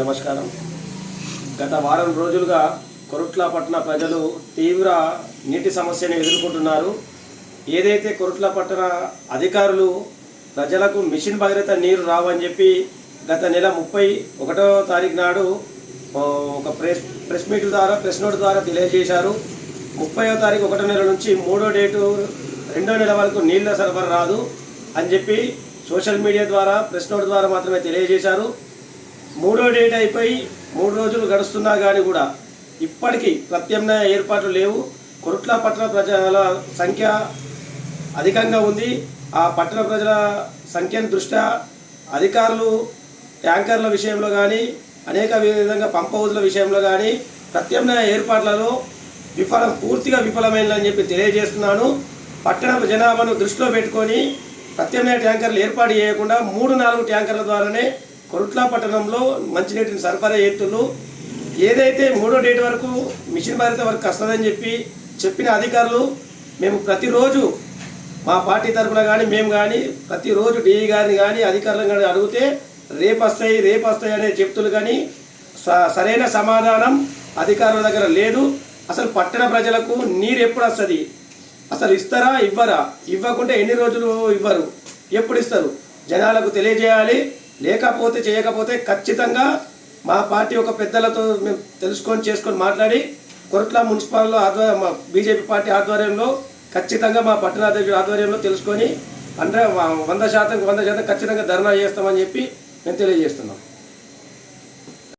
నమస్కారం. గత వారం రోజులుగా కొరుట్లపట్న ప్రజలు తీవ్ర నీటి సమస్యను ఎదుర్కొంటున్నారు. ఏదైతే కొరుట్ల పట్టణ అధికారులు ప్రజలకు మిషన్ భగీరథ నీరు రావని చెప్పి గత నెల ముప్పై ఒకటో తారీఖు నాడు ఒక ప్రెస్ ప్రెస్ మీట్ ద్వారా ప్రెస్ నోట్ ద్వారా తెలియజేశారు. ముప్పయో తారీఖు ఒకటో నెల నుంచి మూడో డేటు రెండో నెల వరకు నీళ్ళ సరఫరా రాదు అని చెప్పి సోషల్ మీడియా ద్వారా ప్రెస్ నోట్ ద్వారా మాత్రమే తెలియజేశారు. మూడో డేట్ అయిపోయి మూడు రోజులు గడుస్తున్నా కానీ కూడా ఇప్పటికీ ప్రత్యామ్నాయ ఏర్పాట్లు లేవు. కొరుట్ల పట్టణ ప్రజల సంఖ్య అధికంగా ఉంది. ఆ పట్టణ ప్రజల సంఖ్యను దృష్ట్యా అధికారులు ట్యాంకర్ల విషయంలో కానీ అనేక విధంగా పంప్ హౌజ్ల విషయంలో కానీ ప్రత్యామ్నాయ ఏర్పాట్లలో విఫలం పూర్తిగా విఫలమైందని చెప్పి తెలియజేస్తున్నాను. పట్టణ జనాభాను దృష్టిలో పెట్టుకొని ప్రత్యామ్నాయ ట్యాంకర్లు ఏర్పాటు చేయకుండా మూడు నాలుగు ట్యాంకర్ల ద్వారానే కొరుట్లా పట్టణంలో మంచినీటిని సరఫరా ఎత్తులు ఏదైతే మూడో డేట్ వరకు మిషన్ భారత వరకు వస్తుందని చెప్పి చెప్పిన అధికారులు మేము ప్రతిరోజు మా పార్టీ తరఫున కానీ మేము కానీ ప్రతిరోజు డిఈ గారిని కానీ అధికారులను కానీ అడిగితే రేపు వస్తాయి రేపు వస్తాయి అనే చెప్తులు కానీ స- సరైన సమాధానం అధికారుల దగ్గర లేదు. అసలు పట్టణ ప్రజలకు నీరు ఎప్పుడు వస్తుంది? అసలు ఇస్తారా ఇవ్వరా? ఇవ్వకుంటే ఎన్ని రోజులు ఇవ్వరు? ఎప్పుడు ఇస్తారు? జనాలకు తెలియజేయాలి. లేకపోతే చేయకపోతే ఖచ్చితంగా మా పార్టీ ఒక పెద్దలతో మేము తెలుసుకొని చేసుకొని మాట్లాడి కొరట్ల మున్సిపాల్లో ఆధ్వర్యం మా బీజేపీ పార్టీ ఆధ్వర్యంలో ఖచ్చితంగా మా పట్టణాధ్యక్షుడు ఆధ్వర్యంలో తెలుసుకొని అంటే వంద శాతం వంద శాతం ఖచ్చితంగా ధర్నా చేస్తామని చెప్పి మేము తెలియజేస్తున్నాం.